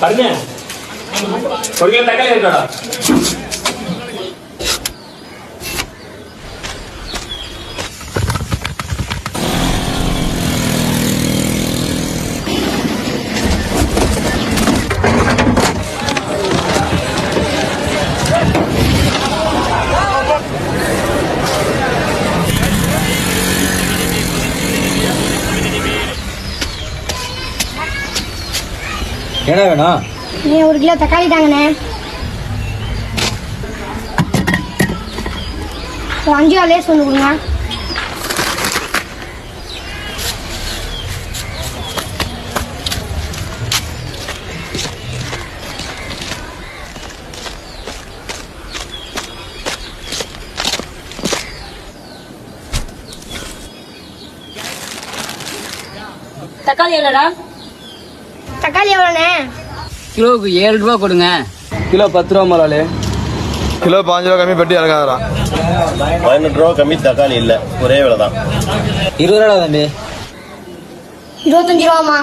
பாருங்க. ஒரு கிலோ தக்காளி இருக்காடா என்ன வேணும்? நீ ஒரு கிலோ தக்காளி தாங்கண்ணே. அஞ்சு ஆளே சொல்லு கொடுங்க. தக்காளி எவ்வளோடா? தக்காளி எவ்வளோண்ணே? கிலோவுக்கு ஏழு ரூபா கொடுங்க. கிலோ பத்து ரூபா முதலாளி கிலோ பாஞ்சு ரூபா கம்மி பெட்டி இறக்காதான் பதினெட்டு ரூபா கம்மி தக்காளி இல்லை ஒரே விலை தான். இருபது ரூபா தம்பி? இருபத்தஞ்சு ரூபாமா